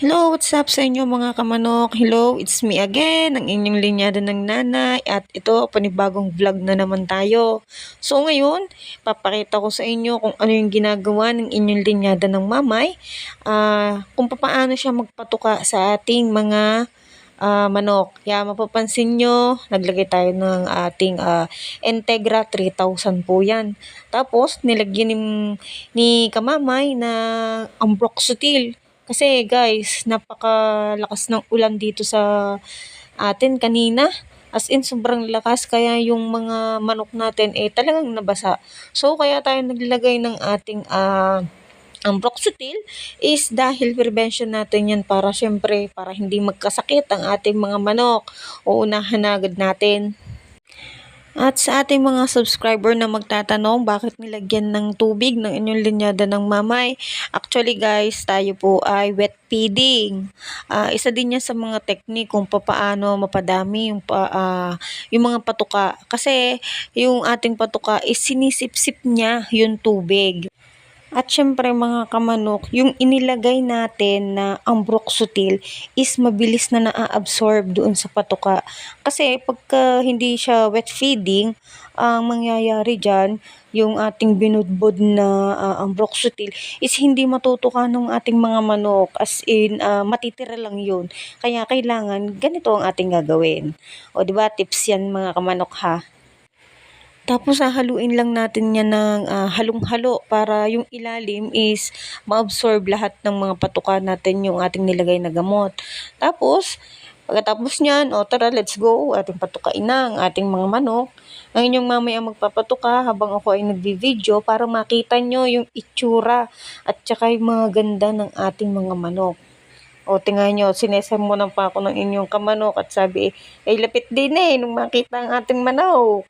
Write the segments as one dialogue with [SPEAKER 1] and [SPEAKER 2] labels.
[SPEAKER 1] Hello, what's up sa inyo mga kamanok? Hello, it's me again, ang inyong linyada ng nanay at ito, panibagong vlog na naman tayo. So ngayon, papakita ko sa inyo kung ano yung ginagawa ng inyong linyada ng mamay, ah, kung paano siya magpatuka sa ating mga ah, manok. Kaya mapapansin nyo, naglagay tayo ng ating ah, Integra 3000 po yan. Tapos, nilagyan ni, ni kamamay na ambroxetil. Kasi guys, napakalakas ng ulan dito sa atin kanina. As in, sobrang lakas. Kaya yung mga manok natin, eh, talagang nabasa. So, kaya tayo naglagay ng ating ah, ambroxetil is dahil prevention natin yan para syempre, para hindi magkasakit ang ating mga manok. Uunahan na agad natin. At sa ating mga subscriber na magtatanong bakit nilagyan ng tubig ng inyong linyada ng mamay, actually guys, tayo po ay wet feeding. Ah, isa din yan sa mga technique kung paano mapadami yung, pa, ah, yung mga patuka. Kasi yung ating patuka is sinisip-sip niya yung tubig. At syempre mga kamanok, yung inilagay natin na ambroxetil is mabilis na naa-absorb doon sa patuka. Kasi pagka hindi siya wet feeding, ang mangyayari dyan, yung ating binudbod na uh, ambroxetil is hindi matutukan ng ating mga manok as in uh, matitira lang yun. Kaya kailangan ganito ang ating gagawin. O di ba tips yan mga kamanok ha. Tapos hahaluin lang natin yan ng ah, halong-halo para yung ilalim is ma-absorb lahat ng mga patuka natin yung ating nilagay na gamot. Tapos, pagkatapos niyan, o tara, let's go. Ating patukain na ang ating mga manok. Ang inyong mamaya magpapatuka habang ako ay nagbi-video para makita nyo yung itsura at saka yung mga ganda ng ating mga manok. O tingnan nyo, sinesem mo ng pa ako ng inyong kamanok at sabi, ay lapit din eh nung makita ang ating manok.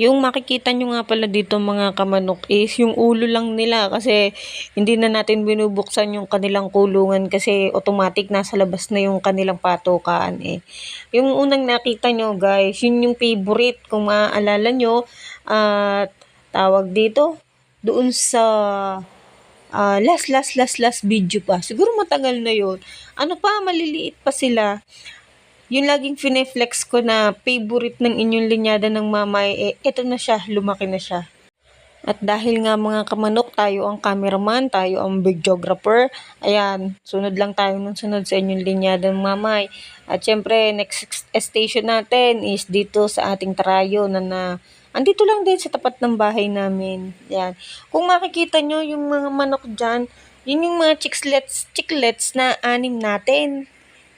[SPEAKER 1] Yung makikita nyo nga pala dito mga kamanok is yung ulo lang nila kasi hindi na natin binubuksan yung kanilang kulungan kasi automatic nasa labas na yung kanilang patukaan eh. Yung unang nakita nyo guys, yun yung favorite kung maaalala nyo at uh, tawag dito doon sa uh, last last last last video pa. Siguro matagal na yun. Ano pa, maliliit pa sila yung laging fineflex ko na favorite ng inyong linyada ng mamay, eh, ito na siya, lumaki na siya. At dahil nga mga kamanok, tayo ang cameraman, tayo ang videographer, ayan, sunod lang tayo ng sunod sa inyong linyada ng mamay. At syempre, next station natin is dito sa ating tarayo na na andito lang din sa tapat ng bahay namin. Yan. Kung makikita nyo yung mga manok dyan, yun yung mga chicklets, chicklets na anim natin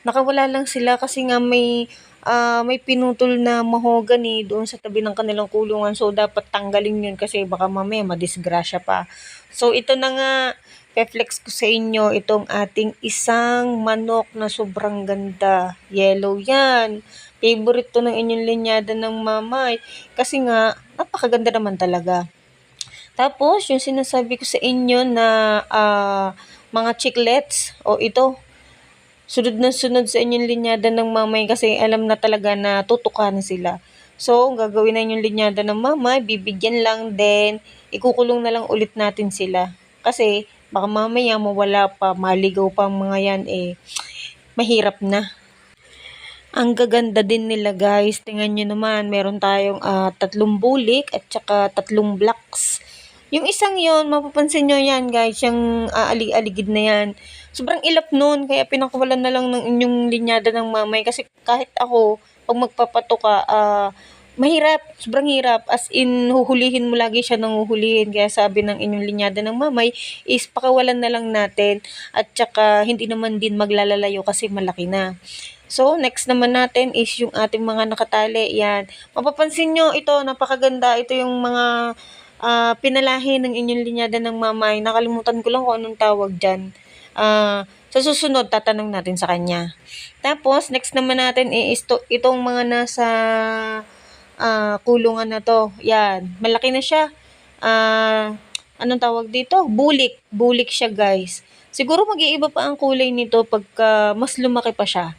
[SPEAKER 1] nakawala lang sila kasi nga may uh, may pinutol na mahogany doon sa tabi ng kanilang kulungan. So, dapat tanggalin yun kasi baka mamaya madisgrasya pa. So, ito na nga, pe-flex ko sa inyo itong ating isang manok na sobrang ganda. Yellow yan. Favorite to ng inyong linyada ng mamay. Kasi nga, napakaganda naman talaga. Tapos, yung sinasabi ko sa inyo na uh, mga chiclets, o ito, sunod na sunod sa inyong linyada ng mamay kasi alam na talaga na tutukan sila. So, gagawin na yung linyada ng mamay, bibigyan lang din, ikukulong na lang ulit natin sila. Kasi, baka mamaya mawala pa, maligaw pa mga yan, eh, mahirap na. Ang gaganda din nila guys, tingnan nyo naman, meron tayong uh, tatlong bulik at saka tatlong blocks. Yung isang yon mapapansin nyo yan guys, yung aalig-aligid na yan. Sobrang ilap nun, kaya pinakawalan na lang ng inyong linyada ng mamay. Kasi kahit ako, pag magpapato ka, uh, mahirap, sobrang hirap. As in, huhulihin mo lagi siya ng huhulihin. Kaya sabi ng inyong linyada ng mamay is pakawalan na lang natin. At saka, hindi naman din maglalalayo kasi malaki na. So, next naman natin is yung ating mga nakatali. Yan. Mapapansin nyo, ito, napakaganda. Ito yung mga uh, pinalahi ng inyong linyada ng mamay. Nakalimutan ko lang kung anong tawag dyan. Uh, sa susunod, tatanong natin sa kanya. Tapos, next naman natin is to, itong mga nasa uh, kulungan na to. Yan. Malaki na siya. Uh, anong tawag dito? Bulik. Bulik siya, guys. Siguro mag-iiba pa ang kulay nito pagka mas lumaki pa siya.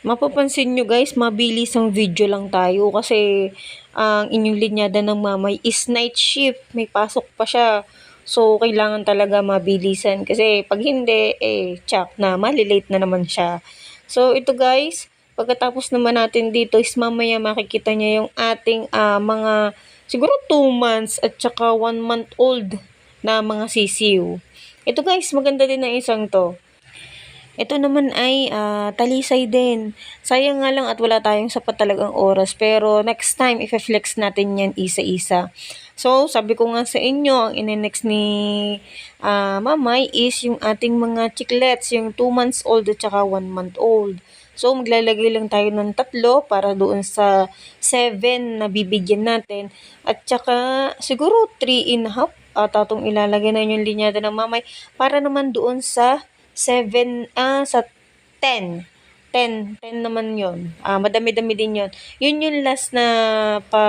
[SPEAKER 1] Mapapansin nyo guys, mabilis ang video lang tayo kasi ang inyong linyada ng mamay is night shift. May pasok pa siya. So, kailangan talaga mabilisan kasi pag hindi, eh, tsak na, malilate na naman siya. So, ito guys, pagkatapos naman natin dito is mamaya makikita niya yung ating ah, mga siguro 2 months at saka 1 month old na mga sisiw. Ito guys, maganda din na isang to. Ito naman ay ah, talisay din. Sayang nga lang at wala tayong sapat talagang oras. Pero next time, i-flex natin yan isa-isa. So, sabi ko nga sa inyo, ang ine-next ni ah, mamay is yung ating mga chiclets, yung 2 months old at saka 1 month old. So, maglalagay lang tayo ng tatlo para doon sa 7 na bibigyan natin. At saka, siguro 3 and a half at atong ilalagay na yung linyada ng mamay para naman doon sa 7, ah, sa 10. 10, 10 naman yon. Ah, madami-dami din yon. Yun yung last na pa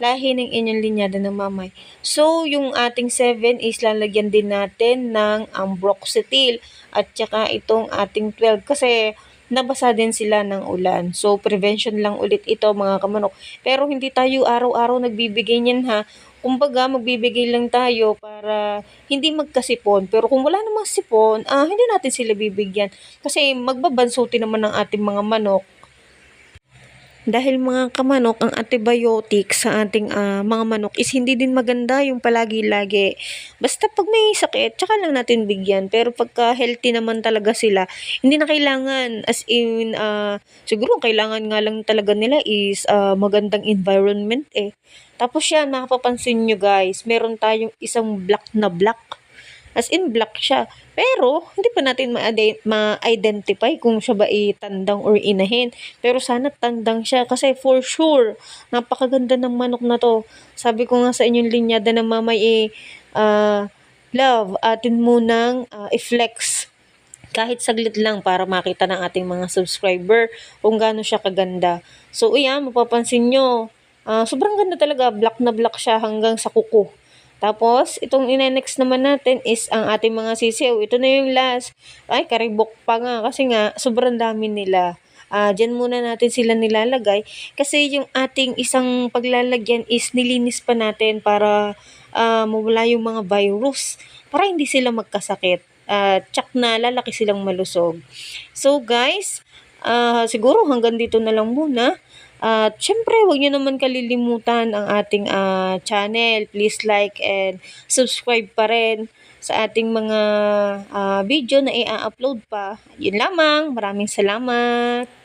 [SPEAKER 1] lahi ng inyong linyada ng mamay. So, yung ating 7 is lalagyan din natin ng ambroxetil at saka itong ating 12 kasi nabasa din sila ng ulan. So, prevention lang ulit ito mga kamanok. Pero hindi tayo araw-araw nagbibigay niyan ha. Kumbaga, magbibigay lang tayo para hindi magkasipon. Pero kung wala namang sipon, ah, hindi natin sila bibigyan. Kasi magbabansuti naman ng ating mga manok. Dahil mga kamanok, ang antibiotic sa ating ah, mga manok is hindi din maganda yung palagi-lagi. Basta pag may sakit, tsaka lang natin bigyan. Pero pagka healthy naman talaga sila, hindi na kailangan as in, ah, siguro ang kailangan nga lang talaga nila is ah, magandang environment eh. Tapos yan, makapapansin nyo guys, meron tayong isang black na black. As in, black siya. Pero, hindi pa natin ma-ide- ma-identify kung siya ba ay tandang or inahin. Pero sana tandang siya kasi for sure, napakaganda ng manok na to. Sabi ko nga sa inyong linyada ng mamay eh, ah, love, atin munang ah, i-flex kahit saglit lang para makita ng ating mga subscriber kung gaano siya kaganda. So, ayan, mapapansin nyo, ah, sobrang ganda talaga, black na black siya hanggang sa kuko. Tapos, itong ine-next naman natin is ang ating mga sisiw. Ito na yung last. Ay, karibok pa nga kasi nga sobrang dami nila. Ah, diyan muna natin sila nilalagay kasi yung ating isang paglalagyan is nilinis pa natin para ah, mawala yung mga virus para hindi sila magkasakit. At tsak na lalaki silang malusog. So guys, ah, siguro hanggang dito na lang muna. At syempre, huwag niyo naman kalilimutan ang ating ah, channel. Please like and subscribe pa rin sa ating mga ah, video na i-upload pa. Yun lamang. Maraming salamat.